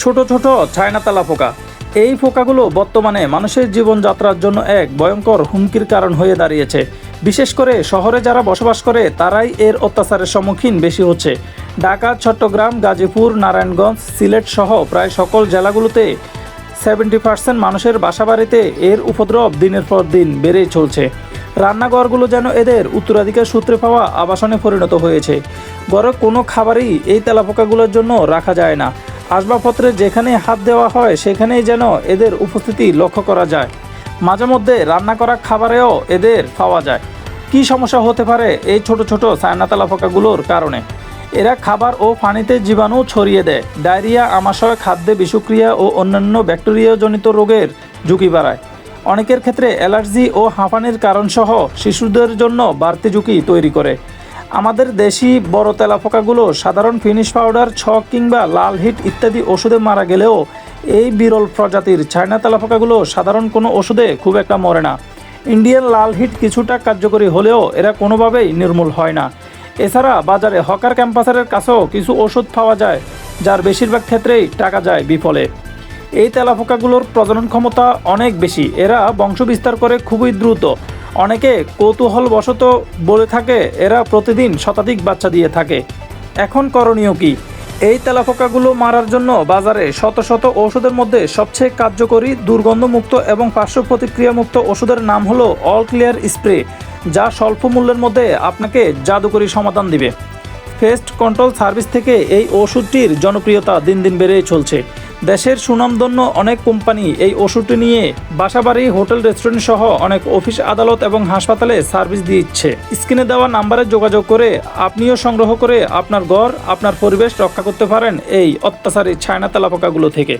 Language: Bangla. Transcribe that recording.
ছোট ছোট চায়না তেলা পোকা এই পোকাগুলো বর্তমানে মানুষের জীবনযাত্রার জন্য এক ভয়ঙ্কর হুমকির কারণ হয়ে দাঁড়িয়েছে। বিশেষ করে শহরে যারা বসবাস করে, তারাই এর অত্যাচারের সম্মুখীন বেশি হচ্ছে। ঢাকা, চট্টগ্রাম, গাজীপুর, নারায়ণগঞ্জ, সিলেট সহ প্রায় সকল জেলাগুলোতে সেভেন্টি পার্সেন্ট মানুষের বাসাবাড়িতে এর উপদ্রব দিনের পর দিন বেড়েই চলছে। রান্নাঘরগুলো যেন এদের উত্তরাধিকার সূত্রে পাওয়া আবাসনে পরিণত হয়েছে। ঘরে কোনো খাবারই এই তেলাপোকাগুলোর জন্য রাখা যায় না। আসবাবপত্রে যেখানে হাত দেওয়া হয়, সেখানেই যেন এদের উপস্থিতি লক্ষ্য করা যায়। মাঝে মধ্যে রান্না করা খাবারেও এদের পাওয়া যায়। কী সমস্যা হতে পারে এই ছোট ছোট চায়না তেলাপোকাগুলোর কারণে? এরা খাবার ও পানিতে জীবাণু ছড়িয়ে দেয়। ডায়রিয়া, আমাশয়, খাদ্যে বিষক্রিয়া ও অন্যান্য ব্যাকটেরিয়াজনিত রোগের ঝুঁকি বাড়ায়। অনেকের ক্ষেত্রে অ্যালার্জি ও হাঁপানির কারণসহ শিশুদের জন্য বাড়তি ঝুঁকি তৈরি করে। আমাদের দেশি বড় তেলাপোকাগুলো, সাধারণ ফিনিশ পাউডার, ছক কিংবা লাল হিট ইত্যাদি ওষুধে মারা গেলেও এই বিরল প্রজাতির চায়না তেলাপোকাগুলো সাধারণ কোনো ওষুধে খুব একটা মরে না। ইন্ডিয়ান লাল হিট কিছুটা কার্যকরী হলেও এরা কোনোভাবেই নির্মূল হয় না। এছাড়া বাজারে হকার ক্যাম্পাসারের কাছেও কিছু ওষুধ পাওয়া যায়, যার বেশিরভাগ ক্ষেত্রেই টাকা যায় বিফলে। এই তেলাপোকাগুলোর প্রজনন ক্ষমতা অনেক বেশি। এরা বংশবিস্তার করে খুবই দ্রুত। অনেকে কৌতূহলবশত বলে থাকে, এরা প্রতিদিন শতাধিক বাচ্চা দিয়ে থাকে। এখন করণীয় কি? এই তেলাপোকাগুলো মারার জন্য বাজারে শত শত ওষুধের মধ্যে সবচেয়ে কার্যকরী দুর্গন্ধমুক্ত এবং পার্শ্ব প্রতিক্রিয়ামুক্ত ওষুধের নাম হলো অল ক্লিয়ার স্প্রে, যা স্বল্প মূল্যের মধ্যে আপনাকে জাদুকরী সমাধান দিবে। পেস্ট কন্ট্রোল সার্ভিস থেকে এই ওষুধটির জনপ্রিয়তা দিন দিন বেড়েই চলছে। দেশের সুনামধন্য অনেক কোম্পানি এই ওষুধটি নিয়ে বাসাবাড়ি, হোটেল, রেস্টুরেন্ট সহ অনেক অফিস, আদালত এবং হাসপাতালে সার্ভিস দিচ্ছে। স্ক্রিনে দেওয়া নাম্বারে যোগাযোগ করে আপনিও সংগ্রহ করে আপনার ঘর, আপনার পরিবেশ রক্ষা করতে পারেন এই অত্যাচারী ছায়না তেলাপোকাগুলো থেকে।